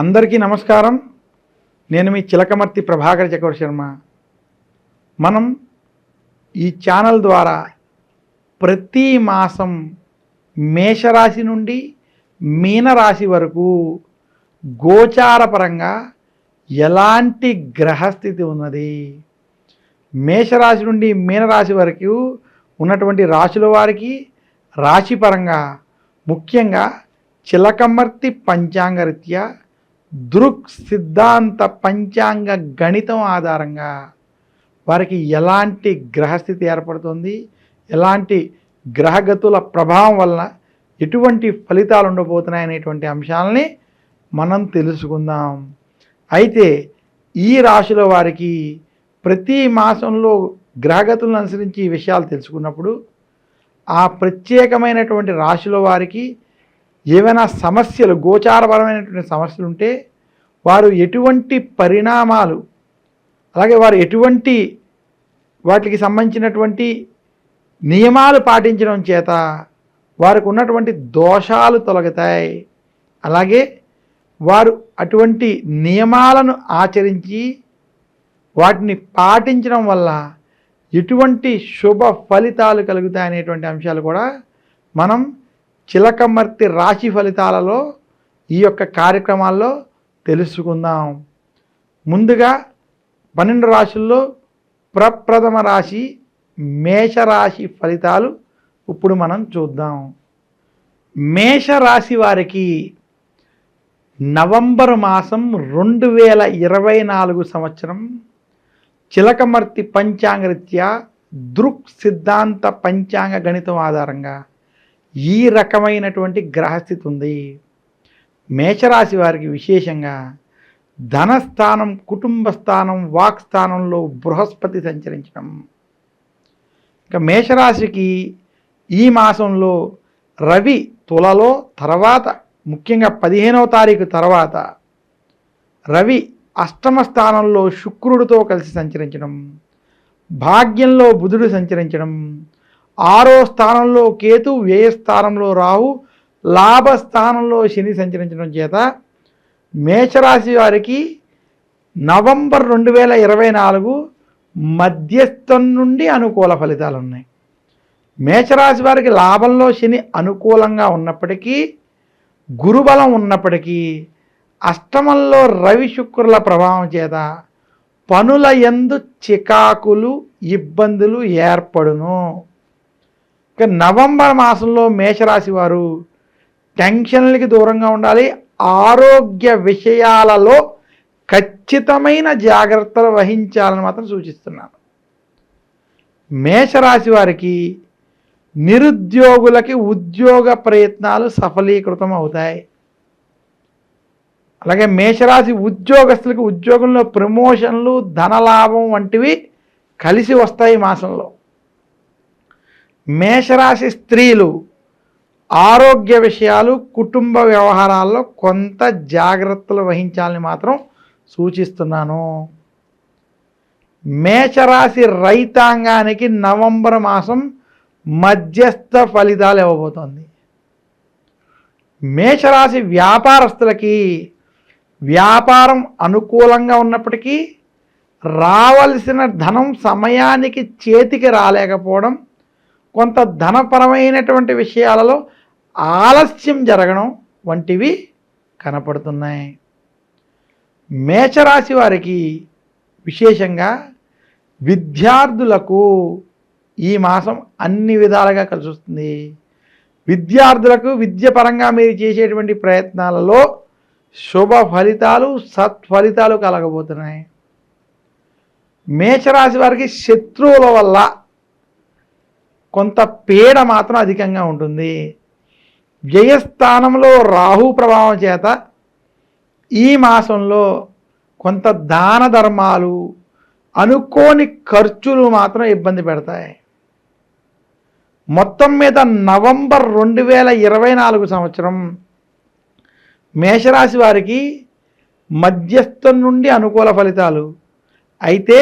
అందరికీ నమస్కారం. నేను మీ చిలకమర్తి ప్రభాకర్ చక్రవర్తి శర్మ. మనం ఈ ఛానల్ ద్వారా ప్రతి మాసం మేషరాశి నుండి మీనరాశి వరకు గోచారపరంగా ఎలాంటి గ్రహస్థితి ఉన్నది? మేషరాశి నుండి మీనరాశి వరకు ఉన్నటువంటి రాశుల వారికి రాశిపరంగా ముఖ్యంగా చిలకమర్తి పంచాంగరీత్యా దృక్ సిద్ధాంత పంచాంగ గణితం ఆధారంగా వారికి ఎలాంటి గ్రహస్థితి ఏర్పడుతుంది ఎలాంటి గ్రహగతుల ప్రభావం వలన ఎటువంటి ఫలితాలు ఉండబోతున్నాయి అనేటువంటి అంశాలని మనం తెలుసుకుందాం. అయితే ఈ రాశిలో వారికి ప్రతి మాసంలో గ్రహగతులను అనుసరించి ఈ విషయాలు తెలుసుకున్నప్పుడు ఆ ప్రత్యేకమైనటువంటి రాశిలో వారికి ఏవైనా సమస్యలు గోచారపరమైనటువంటి సమస్యలు ఉంటే వారు ఎటువంటి పరిణామాలు అలాగే వారు ఎటువంటి వాటికి సంబంధించినటువంటి నియమాలు పాటించడం చేత వారికి ఉన్నటువంటి దోషాలు తొలగుతాయి. అలాగే వారు అటువంటి నియమాలను ఆచరించి వాటిని పాటించడం వల్ల ఎటువంటి శుభ ఫలితాలు కలుగుతాయి అనేటువంటి అంశాలు కూడా మనం చిలకమర్తి రాశి ఫలితాలలో ఈ యొక్క కార్యక్రమాల్లో తెలుసుకుందాం. ముందుగా పన్నెండు రాశుల్లో ప్రప్రథమ రాశి మేషరాశి ఫలితాలు ఇప్పుడు మనం చూద్దాం. మేషరాశి వారికి నవంబర్ మాసం రెండు వేల ఇరవై నాలుగు సంవత్సరం చిలకమర్తి పంచాంగరీత్యా దృక్ సిద్ధాంత పంచాంగ గణితం ఆధారంగా ఈ రకమైనటువంటి గ్రహస్థితి ఉంది. మేషరాశి వారికి విశేషంగా ధనస్థానం కుటుంబ స్థానం వాక్ స్థానంలో బృహస్పతి సంచరించడం. ఇంకా మేషరాశికి ఈ మాసంలో రవి తులలో తర్వాత ముఖ్యంగా పదిహేనవ తారీఖు తర్వాత రవి అష్టమ స్థానంలో శుక్రుడితో కలిసి సంచరించడం భాగ్యంలో బుధుడు సంచరించడం ఆరో స్థానంలో కేతు వ్యయ స్థానంలో లాభస్థానంలో శని సంచరించడం చేత మేషరాశి వారికి నవంబర్ రెండు వేల ఇరవై నాలుగు మధ్యస్థం నుండి అనుకూల ఫలితాలు ఉన్నాయి. మేషరాశి వారికి లాభంలో శని అనుకూలంగా ఉన్నప్పటికీ గురుబలం ఉన్నప్పటికీ అష్టమంలో రవి శుక్రుల ప్రభావం చేత పనుల ఎందు చికాకులు ఇబ్బందులు ఏర్పడును. ఇక నవంబర్ మాసంలో మేషరాశి వారు టెన్షన్లకి దూరంగా ఉండాలి. ఆరోగ్య విషయాలలో ఖచ్చితమైన జాగ్రత్తలు వహించాలని మాత్రం సూచిస్తున్నాను. మేషరాశి వారికి నిరుద్యోగులకి ఉద్యోగ ప్రయత్నాలు సఫలీకృతం అవుతాయి. అలాగే మేషరాశి ఉద్యోగస్తులకు ఉద్యోగంలో ప్రమోషన్లు ధనలాభం వంటివి కలిసి వస్తాయి మాసంలో. మేషరాశి స్త్రీలు ఆరోగ్య విషయాలు కుటుంబ వ్యవహారాల్లో కొంత జాగ్రత్తలు వహించాలని మాత్రం సూచిస్తున్నాను. మేషరాశి రైతాంగానికి నవంబర్ మాసం మధ్యస్థ ఫలితాలు ఇవ్వబోతోంది. మేషరాశి వ్యాపారస్తులకి వ్యాపారం అనుకూలంగా ఉన్నప్పటికీ రావలసిన ధనం సమయానికి చేతికి రాలేకపోవడం కొంత ధనపరమైనటువంటి విషయాలలో ఆలస్యం జరగడం వంటివి కనపడుతున్నాయి. మేషరాశి వారికి విశేషంగా విద్యార్థులకు ఈ మాసం అన్ని విధాలుగా కలిసి వస్తుంది. విద్యార్థులకు విద్యపరంగా మీరు చేసేటువంటి ప్రయత్నాలలో శుభ ఫలితాలు సత్ఫలితాలు కలగబోతున్నాయి. మేషరాశి వారికి శత్రువుల వల్ల కొంత పీడ మాత్రం అధికంగా ఉంటుంది. వ్యయస్థానంలో రాహు ప్రభావం చేత ఈ మాసంలో కొంత దాన ధర్మాలు అనుకోని ఖర్చులు మాత్రం ఇబ్బంది పెడతాయి. మొత్తం మీద నవంబర్ రెండు వేల ఇరవై నాలుగు సంవత్సరం మేషరాశి వారికి మధ్యస్థం నుండి అనుకూల ఫలితాలు. అయితే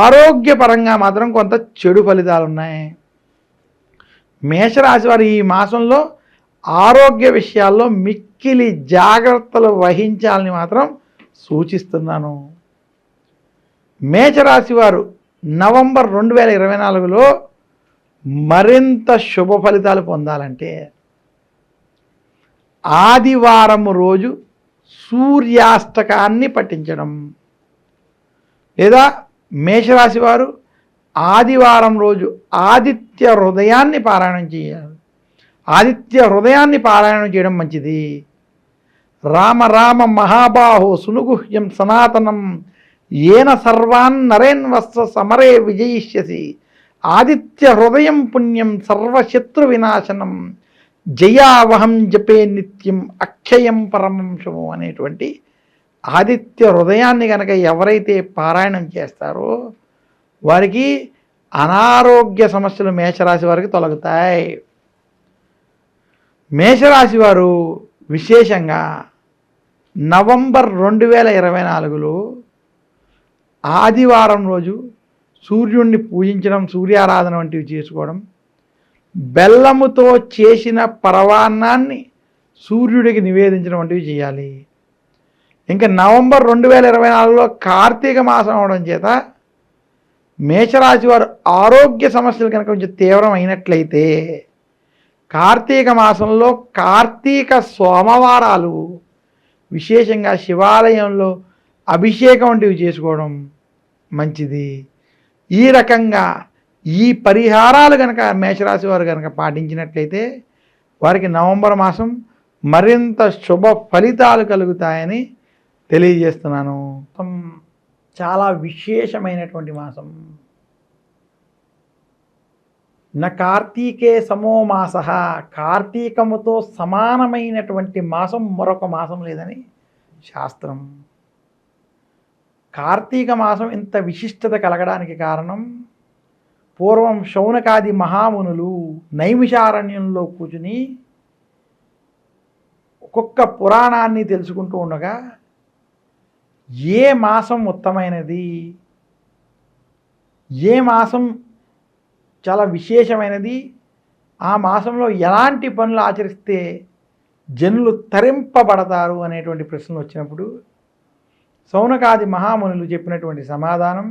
ఆరోగ్యపరంగా మాత్రం కొంత చెడు ఫలితాలు ఉన్నాయి మేషరాశి వారు ఈ మాసంలో ఆరోగ్య విషయాల్లో మిక్కిలి జాగ్రత్తలు వహించాలని మాత్రం సూచిస్తున్నాను. మేచరాశి వారు నవంబర్ రెండు వేల ఇరవై నాలుగులో మరింత శుభ ఫలితాలు పొందాలంటే ఆదివారం రోజు సూర్యాష్టకాన్ని పఠించడం లేదా మేషరాశి వారు ఆదివారం రోజు ఆదిత్య హృదయాన్ని పారాయణం చేయాలి. ఆదిత్య హృదయాన్ని పారాయణం చేయడం మంచిది. రామ రామ మహాబాహో సునుగుహ్యం సనాతనం ఏన సర్వాన్ నరేన్వస్వ సమరే విజయిష్యసి. ఆదిత్య హృదయం పుణ్యం సర్వశత్రు వినాశనం. జయావహం జపే నిత్యం అక్షయం పరమంశము అనేటువంటి ఆదిత్య హృదయాన్ని కనుక ఎవరైతే పారాయణం చేస్తారో వారికి అనారోగ్య సమస్యలు మేషరాశి వారికి తొలగుతాయి. మేషరాశి వారు విశేషంగా నవంబర్ రెండు వేల ఇరవై నాలుగులో ఆదివారం రోజు సూర్యుడిని పూజించడం సూర్యారాధన వంటివి చేసుకోవడం బెల్లముతో చేసిన పరవాన్నాన్ని సూర్యుడికి నివేదించడం వంటివి చేయాలి. ఇంకా నవంబర్ రెండు వేల ఇరవై నాలుగులో కార్తీక మాసం అవడం చేత మేషరాశి వారు ఆరోగ్య సమస్యలు కనుక కొంచెం తీవ్రం అయినట్లయితే కార్తీక మాసంలో కార్తీక సోమవారాలు విశేషంగా శివాలయంలో అభిషేకం వంటివి చేసుకోవడం మంచిది. ఈ రకంగా ఈ పరిహారాలు కనుక మేషరాశి వారు కనుక పాటించినట్లయితే వారికి నవంబర్ మాసం మరింత శుభ ఫలితాలు కలుగుతాయని తెలియజేస్తున్నాను. చాలా విశేషమైనటువంటి మాసం. న కార్తీకే సమో మాస. కార్తీకముతో సమానమైనటువంటి మాసం మరొక మాసం లేదని శాస్త్రం. కార్తీక మాసం ఇంత విశిష్టత కలగడానికి కారణం పూర్వం శౌనకాది మహామునులు నైమిషారణ్యంలో కూర్చుని ఒక్కొక్క పురాణాన్ని తెలుసుకుంటూ ఉండగా ఏ మాసం ఉత్తమైనది? ఏ మాసం చాలా విశేషమైనది. ఆ మాసంలో ఎలాంటి పనులు ఆచరిస్తే జనులు తరింపబడతారు అనేటువంటి ప్రశ్నలు వచ్చినప్పుడు సౌనకాది మహామునులు చెప్పినటువంటి సమాధానం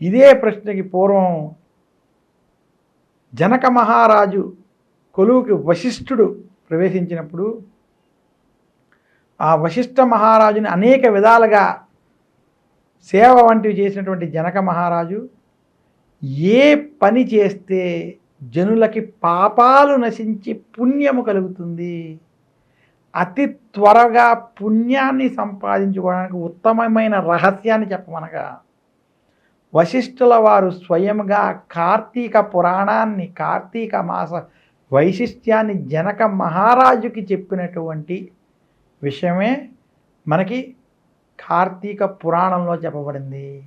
ఇదే ప్రశ్నకి పూర్వం జనక మహారాజు కొలువుకి వశిష్ఠుడు ప్రవేశించినప్పుడు ఆ వశిష్ఠ మహారాజుని అనేక విధాలుగా సేవ వంటివి చేసినటువంటి జనక మహారాజు ఏ పని చేస్తే జనులకి పాపాలు నశించి పుణ్యము కలుగుతుంది? అతి త్వరగా పుణ్యాన్ని సంపాదించుకోవడానికి ఉత్తమమైన రహస్యాన్ని చెప్పమనగా వశిష్ఠుల వారు స్వయంగా కార్తీక పురాణాన్ని కార్తీక మాస వైశిష్ట్యాన్ని జనక మహారాజుకి చెప్పినటువంటి విషయమే మనకి కార్తీక పురాణంలో చెప్పబడింది.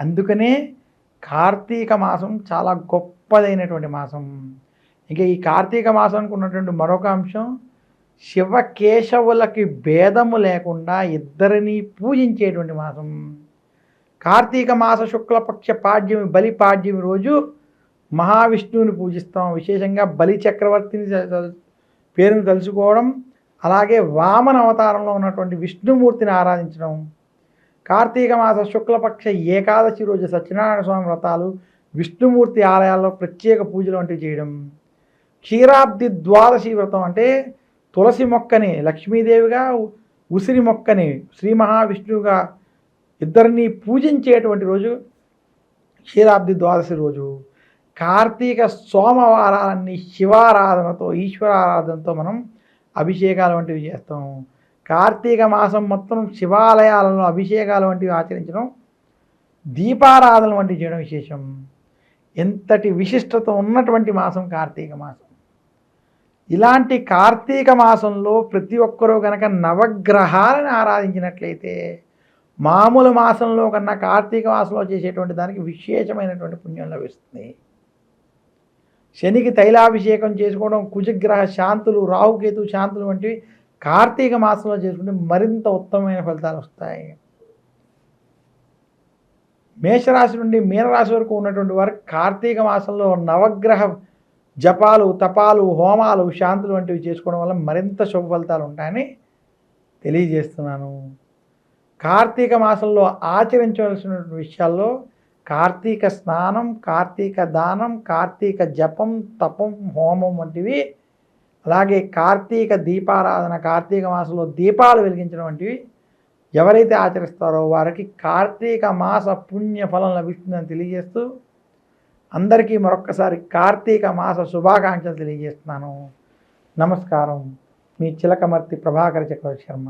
అందుకనే కార్తీక మాసం చాలా గొప్పదైనటువంటి మాసం. ఇంకా ఈ కార్తీక మాసానికి ఉన్నటువంటి మరొక అంశం శివకేశవులకి భేదము లేకుండా ఇద్దరిని పూజించేటువంటి మాసం. కార్తీక మాస శుక్లపక్ష పాడ్యమి బలి పాడ్యమి రోజు మహావిష్ణువుని పూజిస్తాం. విశేషంగా బలి చక్రవర్తిని పేరును తెలుసుకోవడం అలాగే వామన అవతారంలో ఉన్నటువంటి విష్ణుమూర్తిని ఆరాధించడం కార్తీక మాస శుక్లపక్ష ఏకాదశి రోజు సత్యనారాయణ స్వామి వ్రతాలు విష్ణుమూర్తి ఆలయాల్లో ప్రత్యేక పూజలు వంటివి చేయడం. క్షీరాబ్ది ద్వాదశి వ్రతం అంటే తులసి మొక్కని లక్ష్మీదేవిగా ఉసిరి మొక్కని శ్రీ మహావిష్ణువుగా ఇద్దరిని పూజించేటువంటి రోజు క్షీరాబ్ది ద్వాదశి రోజు. కార్తీక సోమవారాన్ని శివారాధనతో ఈశ్వరారాధనతో మనం అభిషేకాలు వంటివి చేస్తాం. కార్తీక మాసం మొత్తం శివాలయాలలో అభిషేకాలు వంటివి ఆచరించడం దీపారాధన వంటివి చేయడం విశేషం. ఎంతటి విశిష్టత ఉన్నటువంటి మాసం కార్తీక మాసం. ఇలాంటి కార్తీక మాసంలో ప్రతి ఒక్కరూ కనుక నవగ్రహాలను ఆరాధించినట్లయితే మామూలు మాసంలో కన్నా కార్తీక మాసంలో చేసేటువంటి దానికి విశేషమైనటువంటి పుణ్యం లభిస్తుంది. శనికి తైలాభిషేకం చేసుకోవడం కుజగ్రహ శాంతులు రాహుకేతు శాంతులు వంటివి కార్తీక మాసంలో చేసుకుంటే మరింత ఉత్తమమైన ఫలితాలు వస్తాయి. మేషరాశి నుండి మీనరాశి వరకు ఉన్నటువంటి వారు కార్తీక మాసంలో నవగ్రహ జపాలు తపాలు హోమాలు శాంతులు వంటివి చేసుకోవడం వల్ల మరింత శుభ ఫలితాలు ఉంటాయని తెలియజేస్తున్నాను. కార్తీక మాసంలో ఆచరించవలసిన విషయాల్లో కార్తీక స్నానం కార్తీక దానం కార్తీక జపం తపం హోమం వంటివి అలాగే కార్తీక దీపారాధన కార్తీక మాసంలో దీపాలు వెలిగించడం వంటివి ఎవరైతే ఆచరిస్తారో వారికి కార్తీక మాస పుణ్య ఫలం లభిస్తుందని తెలియజేస్తూ అందరికీ మరొక్కసారి కార్తీక మాస శుభాకాంక్షలు తెలియజేస్తున్నాను. నమస్కారం. మీ చిలకమర్తి ప్రభాకర చక్రవర్తి శర్మ.